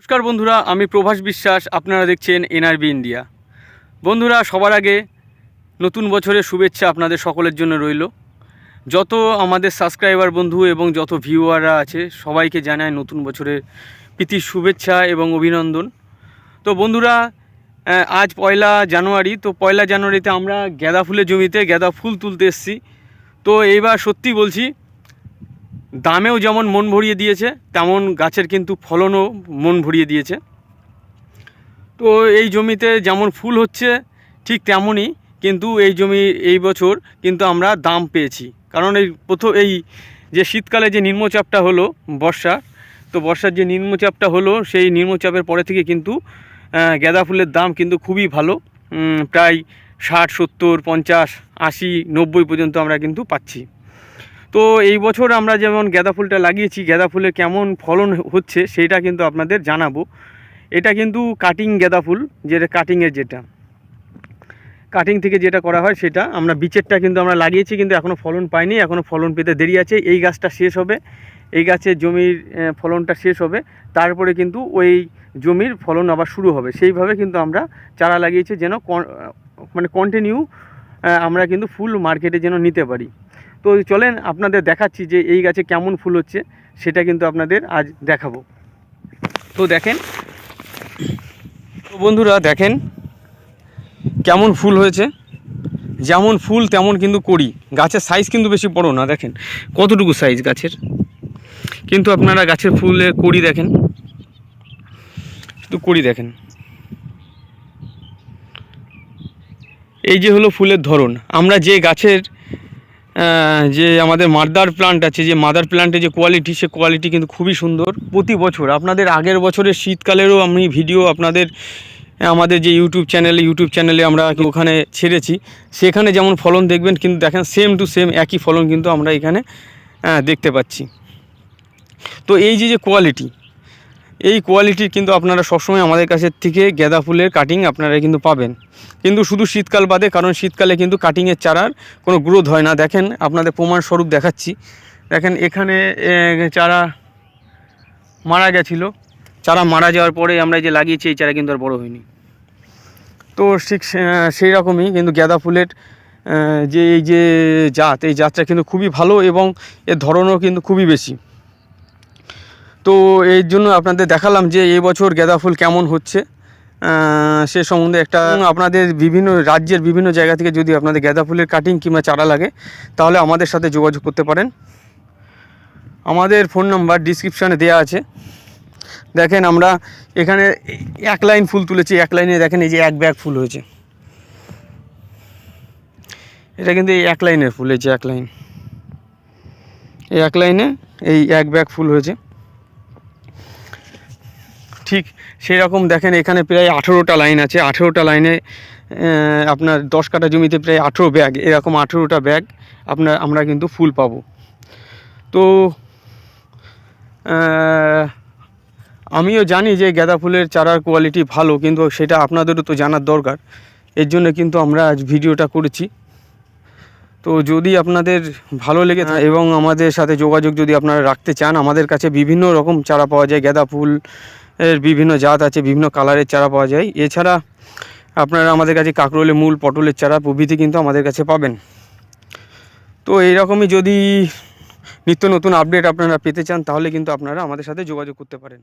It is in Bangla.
নমস্কার বন্ধুরা, আমি প্রভাস বিশ্বাস, আপনারা দেখছেন এনআরবি ইন্ডিয়া। বন্ধুরা, সবার আগে নতুন বছরের শুভেচ্ছা আপনাদের সকলের জন্য রইল। যত আমাদের সাবস্ক্রাইবার বন্ধু এবং যত ভিউয়াররা আছে, সবাইকে জানায় নতুন বছরের প্রীতির শুভেচ্ছা এবং অভিনন্দন। তো বন্ধুরা আজ পয়লা জানুয়ারি, তো পয়লা জানুয়ারিতে আমরা গাঁদা ফুলের জমিতে গাঁদা ফুল তুলতে এসেছি। তো এইবার সত্যি বলছি দামেও যেমন মন ভরিয়ে দিয়েছে, তেমন গাছের কিন্তু ফলনও মন ভরিয়ে দিয়েছে। তো এই জমিতে যেমন ফুল হচ্ছে, ঠিক তেমনই কিন্তু এই জমি এই বছর কিন্তু আমরা দাম পেয়েছি। কারণ এই প্রথম এই যে শীতকালে যে নিম্নচাপটা হলো বর্ষা, তো বর্ষার যে নিম্নচাপটা হলো, সেই নিম্নচাপের পরে থেকে কিন্তু গাঁদা ফুলের দাম কিন্তু খুবই ভালো। প্রায় ষাট, সত্তর, পঞ্চাশ, আশি, নব্বই পর্যন্ত আমরা কিন্তু পাচ্ছি। তো এই বছর আমরা যেমন গাঁদা ফুলটা লাগিয়েছি, গাঁদা ফুলের কেমন ফলন হচ্ছে সেইটা কিন্তু আপনাদের জানাব। এটা কিন্তু কাটিং গাঁদা ফুল, যেটা কাটিংয়ের যেটা। কাটিং থেকে যেটা করা হয় সেটা। আমরা বিচেরটা কিন্তু আমরা লাগিয়েছি, কিন্তু এখনও ফলন পাইনি এখনও ফলন পেতে দেরি আছে। এই গাছটা শেষ হবে, এই গাছের জমির ফলনটা শেষ হবে। তারপরে কিন্তু ওই জমির ফলন আবার শুরু হবে। সেইভাবে কিন্তু আমরা চারা লাগিয়েছি যেন মানে কন্টিনিউ আমরা কিন্তু ফুল মার্কেটে যেন নিতে পারি। তো চলেন আপনাদের দেখাচ্ছি যে এই গাছে কেমন ফুল হচ্ছে, সেটা কিন্তু আপনাদের আজ দেখাবো। তো দেখেন, তো বন্ধুরা দেখেন, কেমন ফুল হয়েছে। যেমন ফুল তেমন কিন্তু করি গাছের সাইজ কিন্তু বেশি বড় না, দেখেন। কতটুকু সাইজ গাছের? কিন্তু আপনারা গাছের ফুলের কড়ি দেখেন। শুধু কড়ি দেখেন। এই যে হলো ফুলের ধরন। আমরা যে গাছের যে আমাদের মাদার প্লান্ট আছে, যে মাদার প্লান্টের যে কোয়ালিটি সে কোয়ালিটি কিন্তু খুবই সুন্দর। প্রতি বছর, আপনাদের আগের বছরের শীতকালেরও আমি ভিডিও আপনাদের, আমাদের যে ইউটিউব চ্যানেলে ইউটিউব চ্যানেলে আমরা ওখানে ছেড়েছি। সেখানে যেমন ফলন দেখবেন, কিন্তু দেখেন সেম টু সেম একই ফলন কিন্তু আমরা এখানে দেখতে পাচ্ছি। তো এই যে যে কোয়ালিটি এই কোয়ালিটির কিন্তু আপনারা সবসময় আমাদের কাছের থেকে গেঁদা ফুলের কাটিং আপনারা কিন্তু পাবেন। কিন্তু শুধু শীতকাল বাদে, কারণ শীতকালে কিন্তু কাটিংয়ের চারার কোনো গ্রোথ হয় না। দেখেন, আপনাদের প্রমাণস্বরূপ দেখাচ্ছি। দেখেন, এখানে চারা মারা গেছিল। চারা মারা যাওয়ার পরে আমরা যে লাগিয়েছি, এই চারা কিন্তু আর বড়ো হয়নি। তো ঠিক সেই রকমই কিন্তু গাঁদা ফুলের যে, এই যে জাত, এই জাতটা কিন্তু খুবই ভালো এবং এর ধরনও কিন্তু খুবই বেশি। তো এর জন্য আপনাদের দেখালাম যে এই বছর গাঁদা ফুল কেমন হচ্ছে সে সম্বন্ধে একটা আপনাদের বিভিন্ন রাজ্যের বিভিন্ন জায়গা থেকে যদি আপনাদের গাঁদা ফুলের কাটিং কিংবা চারা লাগে, তাহলে আমাদের সাথে যোগাযোগ করতে পারেন। আমাদের ফোন নাম্বার ডিসক্রিপশানে দেওয়া আছে। দেখেন আমরা এখানে এক লাইন ফুল তুলেছি, এক লাইনে দেখেন এই যে এক ব্যাগ ফুল হয়েছে। এটা কিন্তু এই এক লাইনের ফুল, এই যে এক লাইন এই এক লাইনে এই এক ব্যাগ ফুল হয়েছে। ঠিক সেই রকম দেখেন এখানে প্রায় আঠেরোটা লাইন আছে। আঠেরোটা লাইনে আপনার দশ কাঠা জমিতে প্রায় আঠেরো ব্যাগ, এরকম আঠেরোটা ব্যাগ আপনার, আমরা কিন্তু ফুল পাবো। তো আমিও জানি যে গাঁদা ফুলের চারার কোয়ালিটি ভালো, কিন্তু সেটা আপনাদেরও তো জানার দরকার। এর জন্য কিন্তু আমরা আজ ভিডিওটা করেছি। তো যদি আপনাদের ভালো লেগে থাকে এবং আমাদের সাথে যোগাযোগ যদি আপনারা রাখতে চান, আমাদের কাছে বিভিন্ন রকম চারা পাওয়া যায়, গাঁদা ফুল এর বিভিন্ন জাত আছে, বিভিন্ন কালারের চারা পাওয়া যায়। এছাড়া আপনারা আমাদের কাছে কাকরোলের মূল, পটলের চারা প্রভৃতি কিন্তু আমাদের কাছে পাবেন। তো এইরকমই যদি নিত্য নতুন আপডেট আপনারা পেতে চান, তাহলে কিন্তু আপনারা আমাদের সাথে যোগাযোগ করতে পারেন।